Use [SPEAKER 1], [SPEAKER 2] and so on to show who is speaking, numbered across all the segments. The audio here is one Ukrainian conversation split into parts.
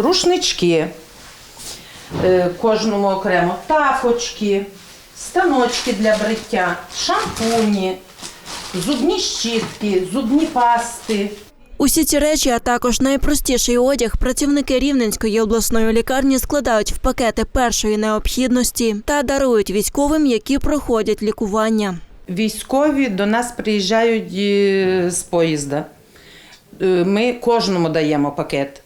[SPEAKER 1] рушнички е, кожному окремо, тапочки, станочки для бриття, шампуні, зубні щітки, зубні пасти.
[SPEAKER 2] Усі ці речі, а також найпростіший одяг, працівники Рівненської обласної лікарні складають в пакети першої необхідності та дарують військовим, які проходять лікування.
[SPEAKER 1] Військові до нас приїжджають е, з поїзда. Е, Ми кожному даємо пакет,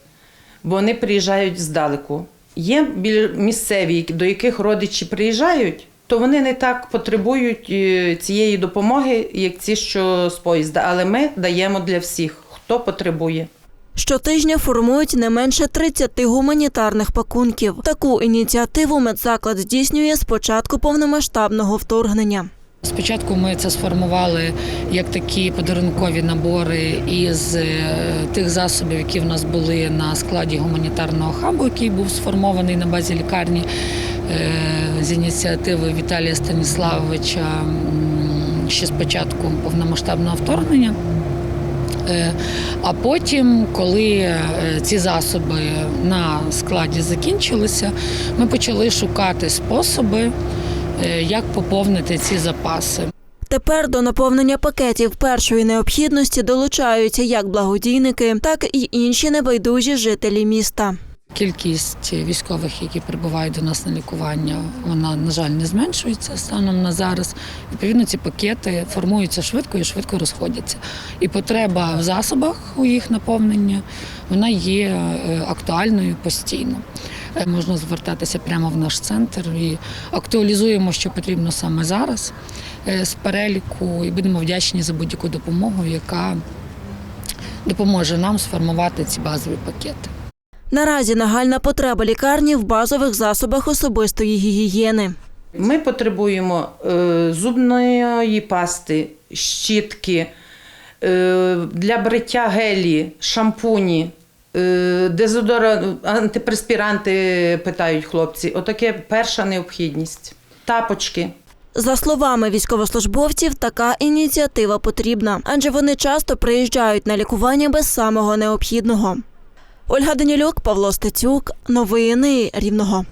[SPEAKER 1] бо вони приїжджають здалеку. Є місцеві, до яких родичі приїжджають, то вони не так потребують е, цієї допомоги, як ці, що з поїзда. Але ми даємо для всіх, хто потребує.
[SPEAKER 2] Щотижня формують не менше 30 гуманітарних пакунків. Таку ініціативу медзаклад здійснює з початку повномасштабного вторгнення.
[SPEAKER 3] Спочатку ми це сформували як такі подарункові набори із е, тих засобів, які в нас були на складі гуманітарного хабу, який був сформований на базі лікарні е, з ініціативи Віталія Станіславовича ще з початку повномасштабного вторгнення. Е, А потім, коли ці засоби на складі закінчилися, ми почали шукати способи, як поповнити ці запаси.
[SPEAKER 2] Тепер до наповнення пакетів першої необхідності долучаються як благодійники, так і інші небайдужі жителі міста.
[SPEAKER 3] Кількість військових, які прибувають до нас на лікування, вона на жаль не зменшується станом на зараз. Відповідно, ці пакети формуються швидко і швидко розходяться. І потреба в засобах у їх наповнення вона є е, актуальною постійно. Е, Можна звертатися прямо в наш центр і актуалізуємо, що потрібно саме зараз е, з переліку, і будемо вдячні за будь-яку допомогу, яка допоможе нам сформувати ці базові пакети.
[SPEAKER 2] Наразі нагальна потреба лікарні в базових засобах особистої гігієни.
[SPEAKER 1] Ми потребуємо е, зубної пасти, щітки, е, для бриття гелі, шампуні, дезодора, антипреспіранти питають хлопці. Отаке перша необхідність. Тапочки.
[SPEAKER 2] За словами військовослужбовців, така ініціатива потрібна, адже вони часто приїжджають на лікування без самого необхідного. Ольга Данілюк, Павло Стецюк, новини Рівного.